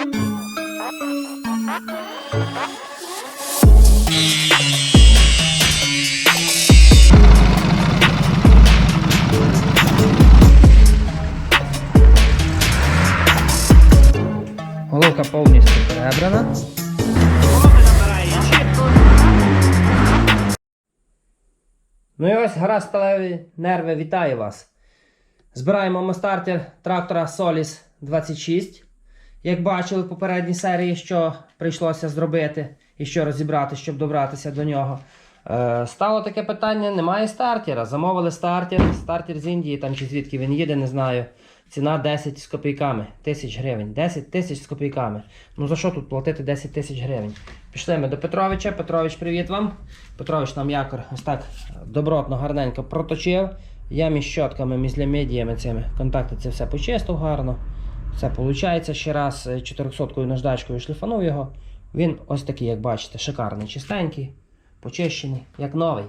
Головка повністю перебрана. Ну і ось гаразд сталеві нерви, вітаю вас. Збираємо ми стартер трактора Solis 26. Як бачили в попередній серії, що прийшлося зробити і що розібрати, щоб добратися до нього. Е, стало таке питання: немає стартера. Замовили стартер, стартер з Індії, там чи звідки він їде, не знаю. Ціна 10 з копійками, тисяч гривень. 10 тисяч з копійками. Ну за що тут платити 10 тисяч гривень? Пішли ми до Петровича. Петрович, привіт вам. Петрович нам якор ось так добротно, гарненько проточив. Я між щотками, між медіями цими контакти це все почистив гарно. Все виходить. Ще раз 400-кою наждачкою шліфанув його. Він ось такий, як бачите, шикарний, чистенький, почищений, як новий.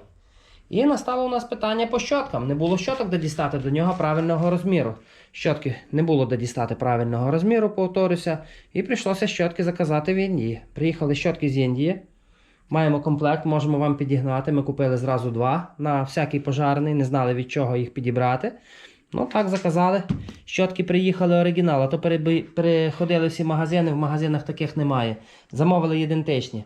І настало у нас питання по щоткам. Не було щоток, де дістати до нього правильного розміру. Щотки не було де дістати правильного розміру, повторюся. І прийшлося щотки заказати в Індії. Приїхали щотки з Індії. Маємо комплект, можемо вам підігнати. Ми купили зразу два на всякий пожарний, не знали від чого їх підібрати. Ну так, заказали. Щотки приїхали оригінал, а то переходили всі магазини, в магазинах таких немає. Замовили ідентичні.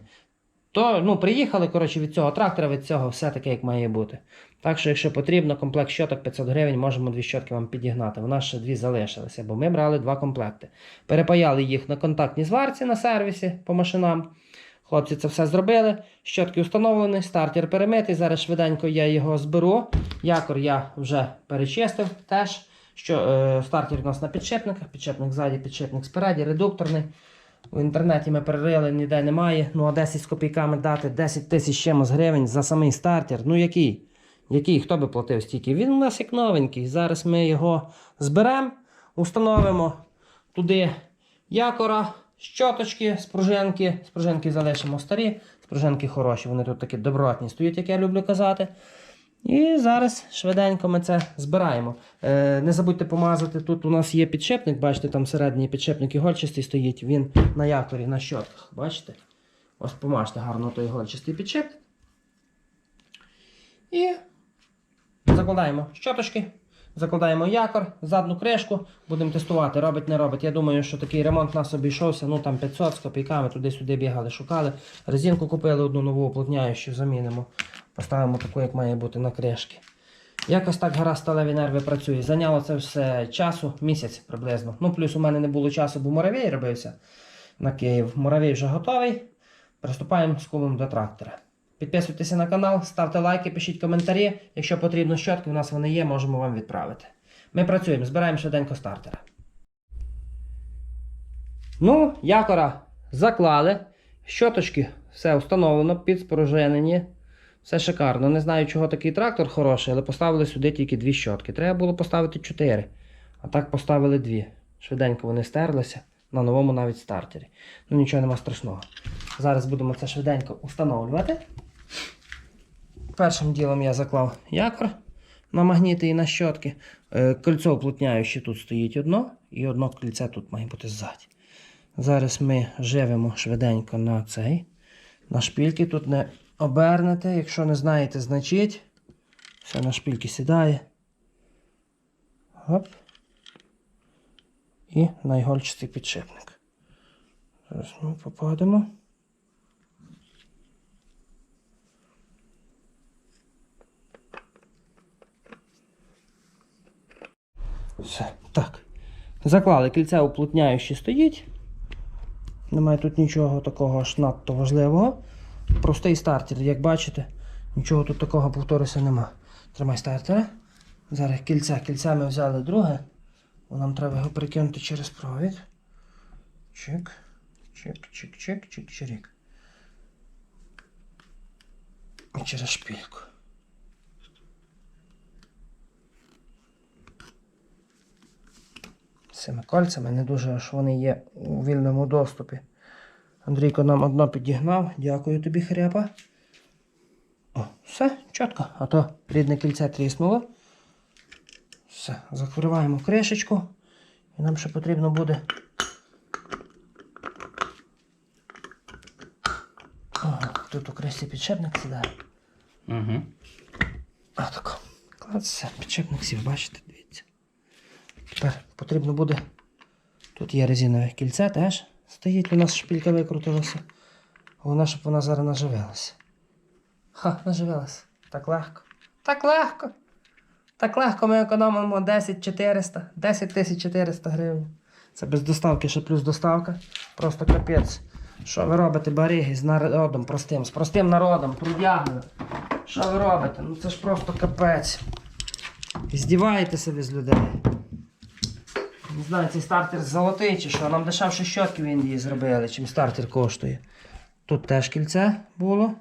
То ну, приїхали коротше, від цього трактора, від цього все таке, як має бути. Так що, якщо потрібно, комплект щоток 500 гривень, можемо дві щотки вам підігнати. У нас ще дві залишилися, бо ми брали два комплекти. Перепаяли їх на контактній зварці на сервісі по машинам. Хлопці це все зробили. Щотки встановлені, стартер перемитий. Зараз швиденько я його зберу. Якор я вже перечистив теж. Що, е, стартер у нас на підшипниках, підшипник ззаді, підшипник спереді, редукторний. В інтернеті ми перерили, ніде немає. Ну а 10 з копійками дати 10 тисяч чимось гривень за самий стартер. Ну який? Який? Хто би платив стільки? Він у нас як новенький. Зараз ми його зберемо, установимо туди якора, щоточки, спружинки. Спружинки залишимо старі, спружинки хороші, вони тут такі добротні стоять, як я люблю казати. І зараз швиденько ми це збираємо. Е, не забудьте помазати. Тут у нас є підшипник, бачите, там середній підшипник ігольчастий стоїть, він на якорі, на щотках. Бачите? Ось помажте гарно той ігольчастий підшипник. І закладаємо щоточки, закладаємо якор, задну кришку, будемо тестувати, робить, не робить. Я думаю, що такий ремонт нас обійшовся, ну там 500 з копійками, туди-сюди бігали, шукали. Резинку купили одну нову уплотняючу, замінимо. Поставимо таку, як має бути на кришки. Якось так гаразд сталеві нерви працює. Зайняло це все часу, місяць приблизно. Ну, плюс у мене не було часу, бо муравей робився на Київ. Муравей вже готовий. Приступаємо з кумом до трактора. Підписуйтеся на канал, ставте лайки, пишіть коментарі. Якщо потрібно щотки, у нас вони є, можемо вам відправити. Ми працюємо, збираємо швиденько стартера. Ну, якора заклали. Щоточки все встановлено, підспороженені. Все шикарно. Не знаю, чого такий трактор хороший, але поставили сюди тільки дві щотки. Треба було поставити чотири. А так поставили дві. Швиденько вони стерлися. На новому навіть стартері. Ну нічого нема страшного. Зараз будемо це швиденько встановлювати. Першим ділом я заклав якор на магніти і на щотки. Е, Кольцо уплотняюче тут стоїть одно, і одно кільце тут має бути ззаді. Зараз ми живемо швиденько на цей. На шпільки тут не обернете. Якщо не знаєте, значить. Все на шпільки сідає. Гоп. І найгольчатий підшипник. Зараз ми попадемо. Все, так. Заклали кільце уплотняюче стоїть. Немає тут нічого такого аж надто важливого. Простий стартер, як бачите, нічого тут такого, повторюся, нема. Тримай стартера. Зараз кільце. Кільце ми взяли друге. Нам треба його перекинути через провід. Чик, чик, чик, чик, чик, чирик. І через шпильку. цими кольцями. Не дуже аж вони є у вільному доступі. Андрійко нам одно підігнав. Дякую тобі, хряпа. О, Все, чітко. А то рідне кільце тріснуло. Все, закриваємо кришечку. І нам ще потрібно буде. Ага, тут у кресі підшипник сідає. Угу. Отако. Клац, підшипник сів, бачите? Тепер потрібно буде. Тут є резинове кільце теж. Стоїть, у нас шпілька викрутилася. Головне, щоб вона зараз наживилася. Ха, наживилася. Так легко. Так легко. Так легко ми економимо 10 400, 10 400 гривень. Це без доставки, ще плюс доставка. Просто капець. Що ви робите, бариги, з народом простим, з простим народом, трудягним. Що ви робите? Ну це ж просто капець. Здіваєтеся ви з людей. Не знаю, цей стартер золотий чи що. Нам дешевше щотки в Індії зробили, чим стартер коштує. Тут теж кільце було.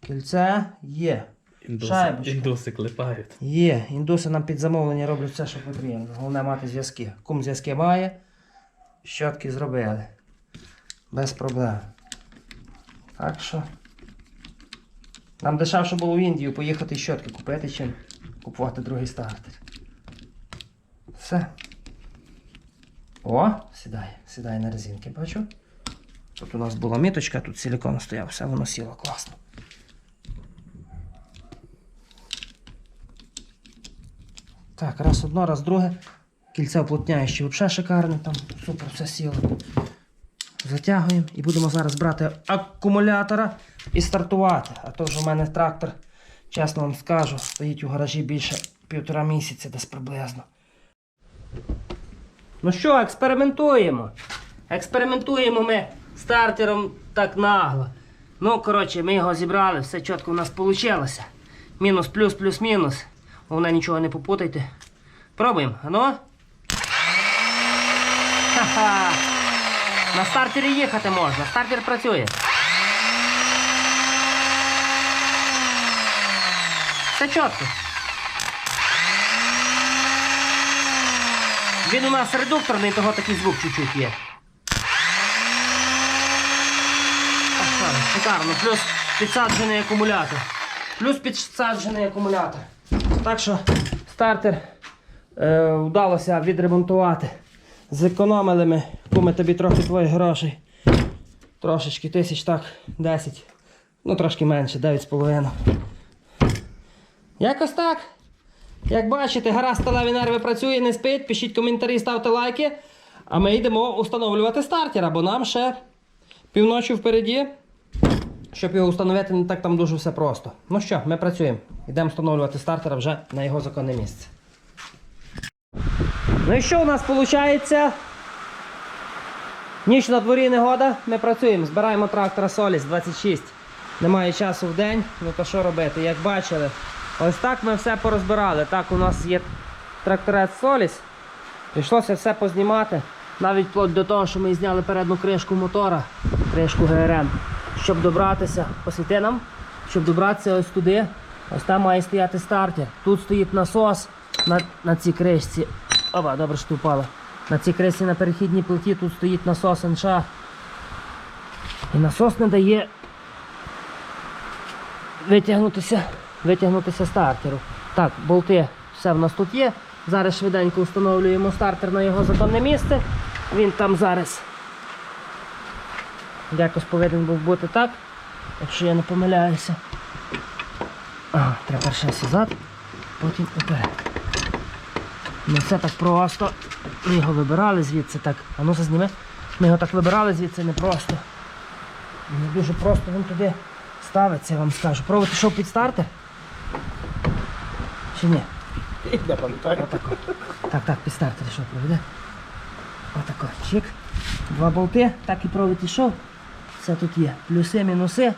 Кільце є. Шайбочка. індуси клепають. Є. Індуси нам під замовлення роблять все, що потрібно. Головне мати зв'язки. Кум зв'язки має. Щотки зробили. Без проблем. Так що. Нам дешевше було в Індію поїхати щотки купити, чим купувати другий стартер. Все. О, сідає, сідає на резинки, бачу. Тут у нас була міточка, тут силикон стояв, все воно сіло класно. Так, раз одно, раз друге. Кільце уплотняюче взагалі шикарне, там супер все сіло. Затягуємо і будемо зараз брати акумулятора і стартувати. А то вже в мене трактор, чесно вам скажу, стоїть у гаражі більше півтора місяця десь приблизно. Ну що, експериментуємо. Експериментуємо ми стартером так нагло. Ну, коротше, ми його зібрали, все чітко у нас вийшло. Мінус, плюс, плюс, мінус. Головне нічого не попутайте. Пробуємо. Ха-ха. На стартері їхати можна, стартер працює. Все чітко. Він у нас редукторний, того такий звук чуть-чуть є. Шикарно, плюс підсаджений акумулятор. Плюс підсаджений акумулятор. Так що стартер е, вдалося відремонтувати. Зекономили ми, куми тобі трохи твоїх грошей. Трошечки, тисяч так, 10. Ну трошки менше, 9,5. Якось так. Як бачите, гра сталеві нерви працює, не спить. Пишіть коментарі, ставте лайки. А ми йдемо встановлювати стартера, бо нам ще півночі впереді. Щоб його встановити, не так там дуже все просто. Ну що, ми працюємо. Йдемо встановлювати стартера вже на його законне місце. Ну і що у нас виходить? Ніч на дворі негода, ми працюємо, збираємо трактора Solis 26. Немає часу в день, ну то що робити? Як бачили, ось так ми все порозбирали. Так, у нас є тракторець Solis. Прийшлося все познімати. Навіть вплоть до того, що ми зняли передню кришку мотора, кришку ГРМ, щоб добратися, посвіти нам, щоб добратися ось туди. Ось там має стояти стартер. Тут стоїть насос на, на цій кришці. Оба, добре, що впала. На цій кришці на перехідній плиті тут стоїть насос НШ. І насос не дає витягнутися, витягнутися стартеру. Так, болти все в нас тут є. Зараз швиденько встановлюємо стартер на його законне місце. Він там зараз якось повинен був бути так, якщо я не помиляюся. Ага, треба перше назад, потім уперед. Не все так просто. Ми його вибирали звідси так. А ну зазніми. Ми його так вибирали звідси не просто. Не дуже просто він туди ставиться, я вам скажу. Пробувати що під стартер? Чи ні? Я пам'ятаю. Отако. Так, так, під стартер що проведе. Отако. Чик. Два болти, так і провід ішов. Все тут є. Плюси, мінуси.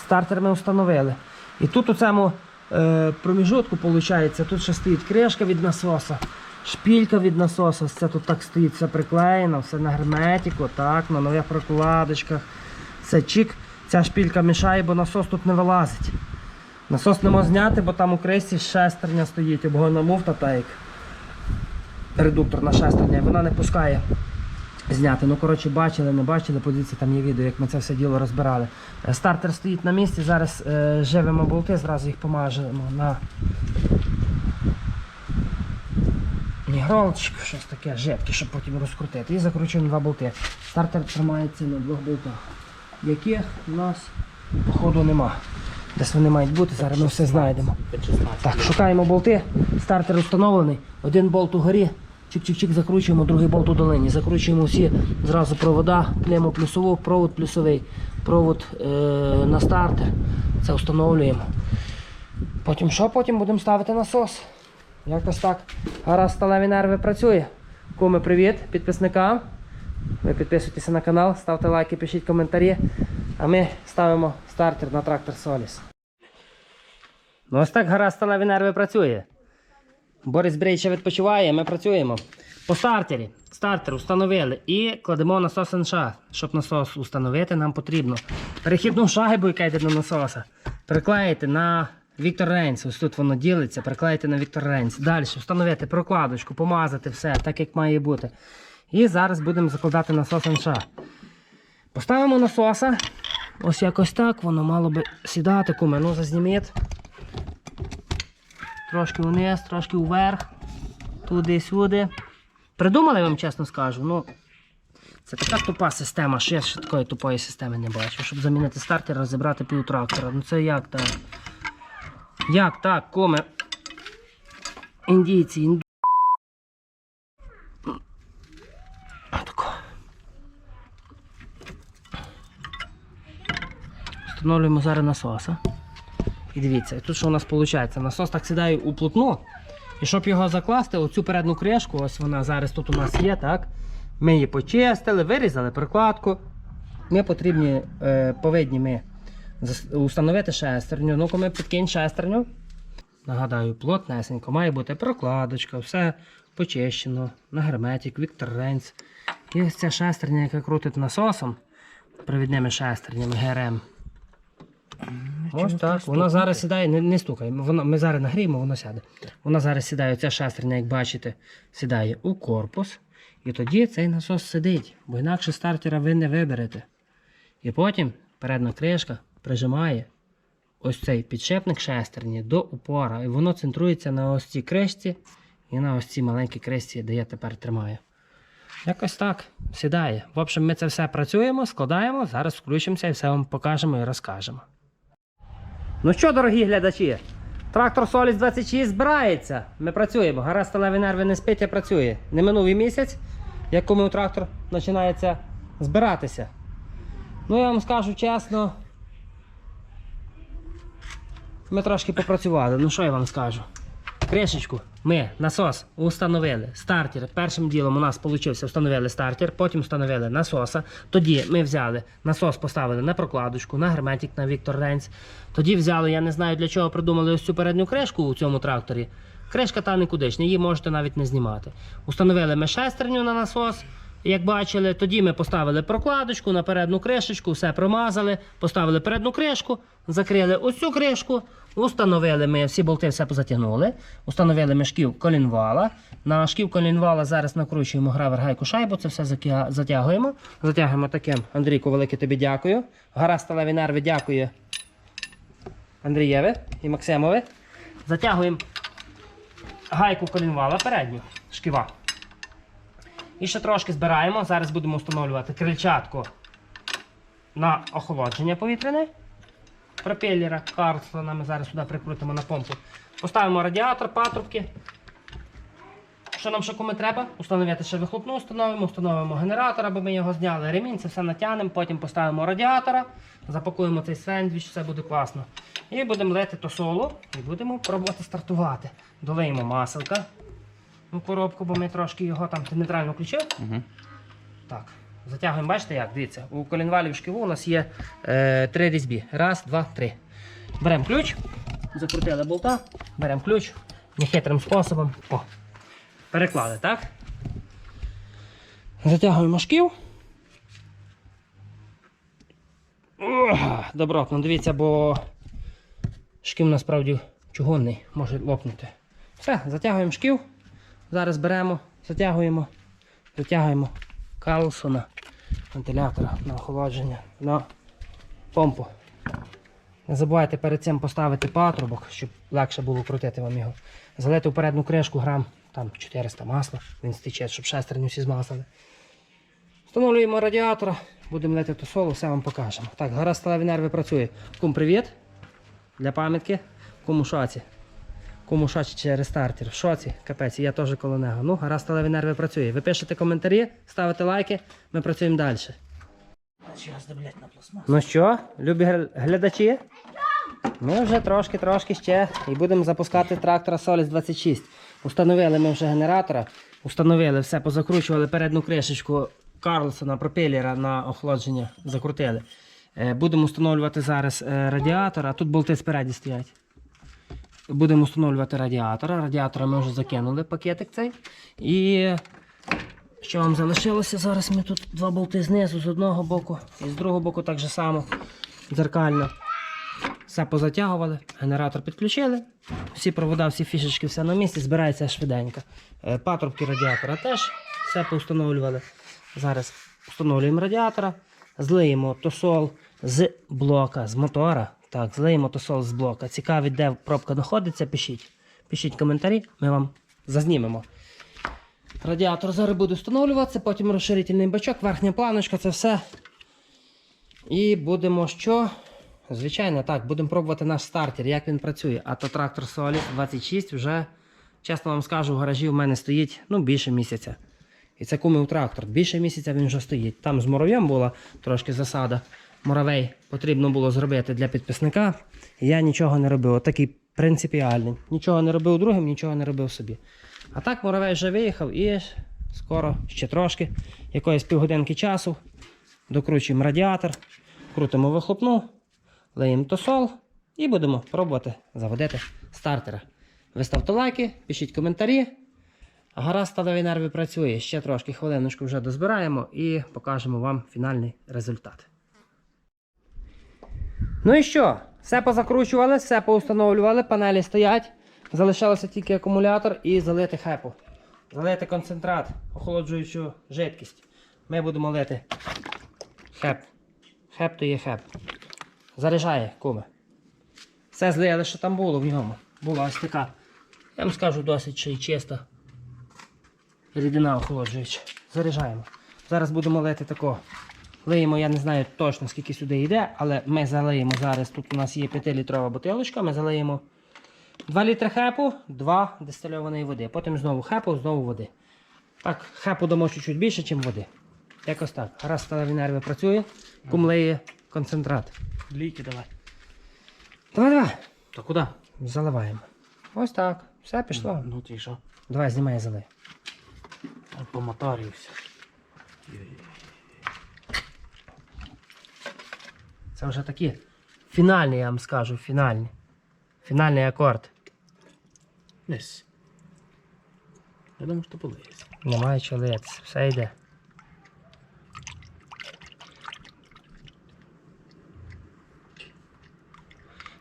Стартер ми встановили. І тут у цьому е, проміжутку, виходить, тут ще стоїть кришка від насоса, шпілька від насоса. Це тут так стоїть, все приклеєно, все на герметику, так, на нових прокладочках. Це чик. Ця шпілька мішає, бо насос тут не вилазить. Насос не можна зняти, бо там у крисі шестерня стоїть, обгонна муфта, та як редукторна шестерня, вона не пускає зняти. Ну, коротше, бачили, не бачили, подивіться, там є відео, як ми це все діло розбирали. Е, Стартер стоїть на місці, зараз е, живемо болти, зразу їх помажемо на мігролочку, щось таке, жепки, щоб потім розкрутити. І закручуємо два болти. Стартер тримається на двох болтах, яких у нас Походу нема. Десь вони мають бути, зараз ми все знайдемо. Так, шукаємо болти. Стартер установлений. Один болт угорі. Чик-чик-чик закручуємо, другий болт у долині. Закручуємо всі зразу провода, клеїмо плюсову, провод плюсовий, провод е- на стартер. Це встановлюємо. Потім що? Потім будемо ставити насос. Якось так. Гаразд, сталеві нерви працює. Куми, привіт, підписникам. Ви підписуйтеся на канал, ставте лайки, пишіть коментарі. А ми ставимо стартер на трактор Соліс. Ну ось так гаразд сталеві нерви працює. Борис Брейча відпочиває, ми працюємо. По стартері. Стартер встановили і кладемо насос НШ. Щоб насос установити, нам потрібно перехідну шайбу, яка йде до насоса. Приклеїти на Віктор Рейнс. Ось тут воно ділиться, приклеїти на Віктор Рейнс. Далі встановити прокладочку, помазати все, так як має бути. І зараз будемо закладати насос НШ. Поставимо насоса. Ось якось так, воно мало би сідати, куме. Ну, зазніміть. Трошки вниз, трошки вверх, туди-сюди. Придумали, вам чесно скажу. Ну, це така тупа система, що я ще такої тупої системи не бачу. Щоб замінити стартер, розібрати пів трактора. Ну це як так? Як так, коме? Індійці, інду... Отако. Встановлюємо зараз насоса. І дивіться, тут що у нас виходить? Насос так сідає у плотну. І щоб його закласти, оцю передню кришку, ось вона зараз тут у нас є, так? Ми її почистили, вирізали прикладку. Ми потрібні, е, повинні ми установити шестерню. Ну-ка ми підкинь шестерню. Нагадаю, плотнесенько, має бути прокладочка, все почищено, на герметик, Віктор І ця шестерня, яка крутить насосом, провідними шестернями ГРМ. Ось так. Вона зараз сідає, не, не стукай. Вона, ми зараз нагріємо, воно сяде. Вона зараз сідає, ця шестерня, як бачите, сідає у корпус. І тоді цей насос сидить, бо інакше стартера ви не виберете. І потім передня кришка прижимає ось цей підшипник шестерні до упора. І воно центрується на ось цій кришці і на ось цій маленькій кришці, де я тепер тримаю. Якось так сідає. В общем, ми це все працюємо, складаємо. Зараз включимося і все вам покажемо і розкажемо. Ну що, дорогі глядачі, трактор Соліс 26 збирається. Ми працюємо. Гаразд сталеві нерви не спить, а працює. Не минулий місяць, як коли трактор починається збиратися. Ну, я вам скажу чесно. Ми трошки попрацювали. Ну що я вам скажу? Кришечку ми насос установили. Стартер. Першим ділом у нас вийшло, встановили стартер, потім встановили насоса. Тоді ми взяли насос, поставили на прокладочку, на герметик, на Віктор Рейнс. Тоді взяли, я не знаю для чого придумали ось цю передню кришку у цьому тракторі. Кришка та нікудишня, її можете навіть не знімати. Установили ми шестерню на насос. Як бачили, тоді ми поставили прокладочку на передню кришечку, все промазали, поставили передню кришку, закрили ось цю кришку, установили ми всі болти, все позатягнули, установили ми шків колінвала. На шків колінвала зараз накручуємо гравер гайку шайбу, це все затягуємо. Затягуємо таким. Андрійку, велике тобі дякую. Гара сталеві нерви дякую Андрієві і Максимові. Затягуємо гайку колінвала передню шківа. І ще трошки збираємо. Зараз будемо встановлювати крильчатку на охолодження повітряне. Пропеллера Карлсона ми зараз сюди прикрутимо на помпу. Поставимо радіатор, патрубки. Що нам ще кому треба? Установити ще вихлопну, установимо, установимо генератор, аби ми його зняли. Ремінь, це все натягнемо, потім поставимо радіатора, запакуємо цей сендвіч, все буде класно. І будемо лити то соло і будемо пробувати стартувати. Долиємо маселка у коробку, бо ми трошки його там ти нейтрально включив. Угу. Так. Затягуємо, бачите як? Дивіться, у колінвалі в шківу у нас є е, три різьбі. Раз, два, три. Беремо ключ, закрутили болта, беремо ключ нехитрим способом. О, переклали, так? Затягуємо шків. Ох, Добротно, дивіться, бо шків насправді чугунний, може лопнути. Все, затягуємо шків. Зараз беремо, затягуємо, затягуємо Карлсона, вентилятора на охолодження, на помпу. Не забувайте перед цим поставити патрубок, щоб легше було крутити вам його. Залити в передню кришку грам там 400 масла, він стече, щоб шестерню всі змазали. Встановлюємо радіатора, будемо лити ту солу, все вам покажемо. Так, гора сталеві нерви працює. Кум, привіт. Для пам'ятки. Кому шоці. Кому шоці чи рестартер. В шоці, капець, я теж коло нього. Ну, гара сталеві нерви працює. Ви пишете коментарі, ставите лайки, ми працюємо далі. Ну що, любі глядачі? Ми вже трошки-трошки ще і будемо запускати трактора Solis 26. Установили ми вже генератора, установили все, позакручували передню кришечку Карлсона пропелера на охолодження, закрутили. Е, Будемо встановлювати зараз е, радіатор, а тут болти спереді стоять. Будемо встановлювати радіатора. Радіатора ми вже закинули пакетик цей. І що вам залишилося? Зараз ми тут два болти знизу з одного боку і з другого боку так же само дзеркально. Все позатягували, генератор підключили. Всі провода, всі фішечки, все на місці, збирається швиденько. Е, Патрубки радіатора теж все поустановлювали. Зараз встановлюємо радіатора, злиємо тосол з блока, з мотора. Так, злиємо тосол з блока. Цікаві, де пробка знаходиться, пишіть. Пишіть коментарі, ми вам зазнімемо. Радіатор зараз буде встановлюватися, потім розширительний бачок, верхня планочка, це все. І будемо що? Звичайно, так, будемо пробувати наш стартер, як він працює. А то трактор Solid 26 вже, чесно вам скажу, в гаражі в мене стоїть ну, більше місяця. І це кумив трактор. Більше місяця він вже стоїть. Там з мурав'єм була трошки засада. Муравей потрібно було зробити для підписника. Я нічого не робив. Отакий принципіальний. Нічого не робив другим, нічого не робив собі. А так муравей вже виїхав і скоро ще трошки, якоїсь півгодинки часу. Докручуємо радіатор, крутимо вихлопну, леємо тосол і будемо пробувати заводити стартера. Ви ставте лайки, пишіть коментарі. Гара сталеві нерви працює. Ще трошки хвилиночку вже дозбираємо і покажемо вам фінальний результат. Ну і що? Все позакручували, все поустановлювали, панелі стоять. Залишалося тільки акумулятор і залити хепу. Залити концентрат, охолоджуючу жидкість. Ми будемо лити хеп. Хеп то є хеп. Заряджає куми. Все злили, що там було в ньому. Була ось така. Я вам скажу досить ще й чиста. Рідина охолоджуюча. Заряджаємо. Зараз будемо лити тако. Лиємо, я не знаю точно скільки сюди йде, але ми залиємо зараз. Тут у нас є 5-літрова бутилочка, ми залиємо 2 літри хепу, 2 дистильованої води. Потім знову хепу, знову води. Так, хепу дамо чуть-чуть більше, ніж води. Якось так. Раз сталеві нерви працює, кум лиє концентрат. Ліки давай. Давай, давай. Та куди? Заливаємо. Ось так. Все пішло. Ну ти що? Давай, знімай залий. Помотарювався. Це вже такі фінальні, я вам скажу, фінальні. Фінальний акорд. Десь. Я думаю, що полиється. Немає лиятися, все йде.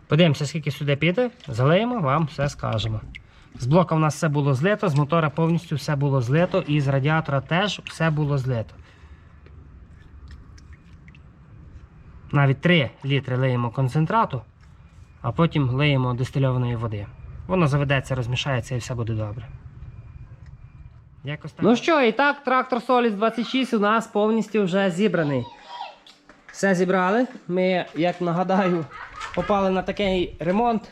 Подивимося, скільки сюди піде, залиємо, вам все скажемо. З блока в нас все було злито, з мотора повністю все було злито, і з радіатора теж все було злито. Навіть 3 літри лиємо концентрату, а потім лиємо дистильованої води. Воно заведеться, розмішається і все буде добре. Якось так. Ну що, і так, трактор Solid 26 у нас повністю вже зібраний. Все зібрали. Ми, як нагадаю, попали на такий ремонт.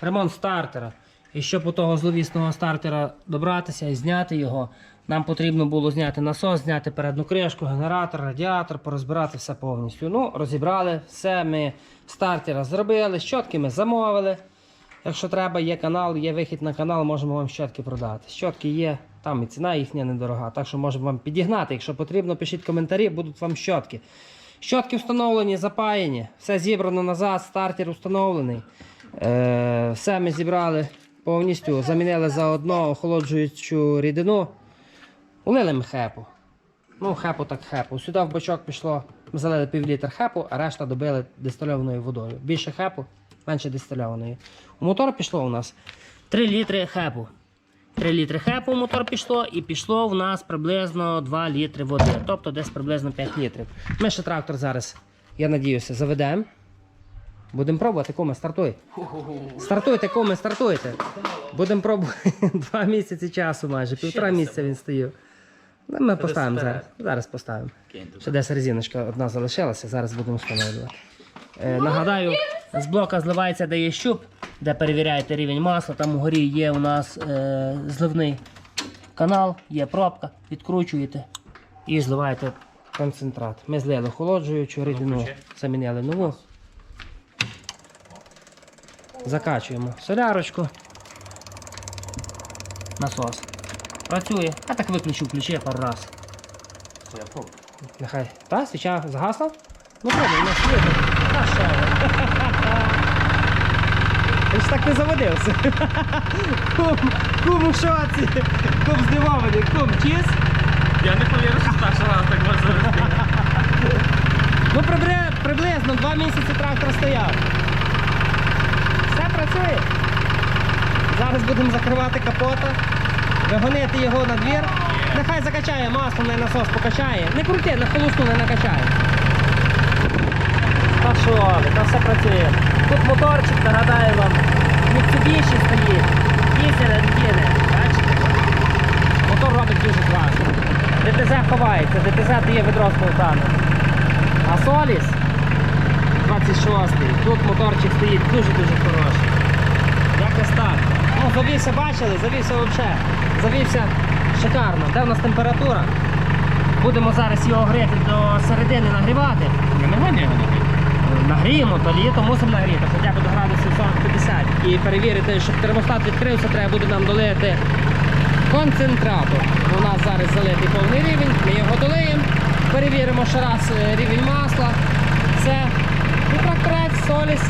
Ремонт стартера. І щоб у того зловісного стартера добратися і зняти його, нам потрібно було зняти насос, зняти передню кришку, генератор, радіатор, порозбирати все повністю. Ну, розібрали, все ми стартера зробили, щотки ми замовили. Якщо треба, є канал, є вихід на канал, можемо вам щотки продати. Щотки є, там і ціна їхня недорога, так що можемо вам підігнати. Якщо потрібно, пишіть коментарі, будуть вам щотки. Щотки встановлені, запаяні, все зібрано назад, стартер установлений. Е, все ми зібрали повністю, замінили заодно охолоджуючу рідину. Улили хепу. Ну, хепу так хепу. Сюди в бочок пішло, ми залили пів літр хепу, а решта добили дистильованою водою. Більше хепу, менше дистильованої. У мотор пішло у нас 3 літри хепу. 3 літри хепу в мотор пішло і пішло в нас приблизно 2 літри води, тобто десь приблизно 5 літрів. Ми ще трактор зараз, я надіюся, заведемо. Будемо пробувати, куме, стартуй. Стартуйте, куме, стартуйте. Будемо пробувати два місяці часу майже, півтора місяця він стоїв. Ну, Ми Це поставимо зараз. Зараз поставимо. Ще десь резиночка одна залишилася, зараз будемо встановлювати. Е, нагадаю, з блока зливається, де є щуп, де перевіряєте рівень масла. Там угорі є у нас е, зливний канал, є пробка, відкручуєте і зливаєте концентрат. Ми злили охолоджуючу рідину, включи. замінили нову. Закачуємо солярочку. Насос. Працює. А так виключу, включи пару раз. Я пробую. Нехай. Та, свіча згасла? Ну пробуй, не світи. Та ще. Він ж так не заводився. Кум, кум у шоці. Кум здивований. Кум, чіз? Я не повірю, що так, що раз так завести. Ну прибри- приблизно два місяці трактор стояв. Все працює. Зараз будемо закривати капота, вигонити його на двір. Нехай закачає масло, не насос покачає. Не крути, на холосту не накачає. Та що ви, та все працює. Тут моторчик, нагадаю вам, Mitsubishi стоїть. Дізель антини. Бачите? Мотор робить дуже класно. ДТЗ ховається, ДТЗ дає відро з болтами. А Соліс 26-й. тут моторчик стоїть дуже-дуже хороший. Якось так. Ну, завівся, бачили, завівся взагалі. Завівся шикарно. Де в нас температура? Будемо зараз його гріти до середини нагрівати. Ми гоні його ноги. Нагріємо, то літо мусимо нагріти, хоча б до градусів 40-50. І перевірити, щоб термостат відкрився, треба буде нам долити концентрату. У нас зараз залитий повний рівень, ми його долиємо, перевіримо ще раз е, рівень масла. Все. І тракторець, соліс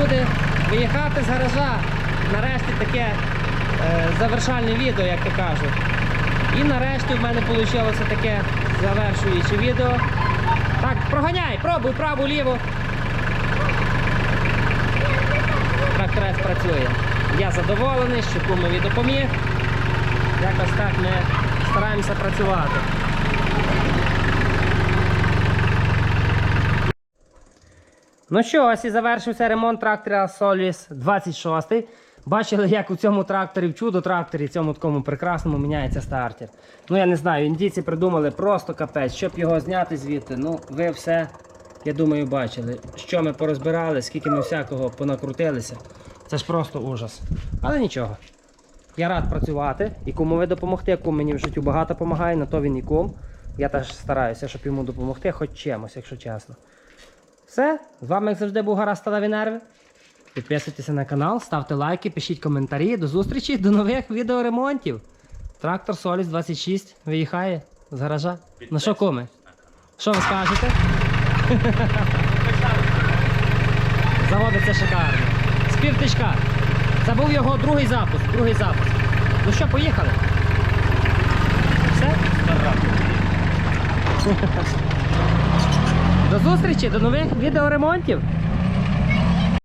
буде виїхати з гаража. Нарешті таке е, завершальне відео, як то кажуть. І нарешті в мене вийшло таке завершуюче відео. Так, проганяй, пробуй праву, ліву. Тракторець працює. Я задоволений, що кумові допоміг. Якось так ми стараємося працювати. Ну що, ось і завершився ремонт трактора Solis 26. Бачили, як у цьому тракторі, в чудо тракторі, цьому такому прекрасному міняється стартер. Ну я не знаю, індійці придумали просто капець, щоб його зняти звідти. Ну, ви все, я думаю, бачили, що ми порозбирали, скільки ми всякого понакрутилися. Це ж просто ужас. Але нічого. Я рад працювати і кумові допомогти. Кум мені в життю багато допомагає, на то він і кум. Я теж стараюся, щоб йому допомогти, хоч чимось, якщо чесно. Все, з вами як завжди був Гаразд Сталеві Нерви. Підписуйтеся на канал, ставте лайки, пишіть коментарі. До зустрічі, до нових відеоремонтів. Трактор Соліс 26 виїхає з гаража. Ну що, куми? Що ви скажете? Заводиться шикарно. З півтичка. Це був його другий запуск. Другий запуск. Ну що, поїхали? Все? До зустрічі, до нових відеоремонтів.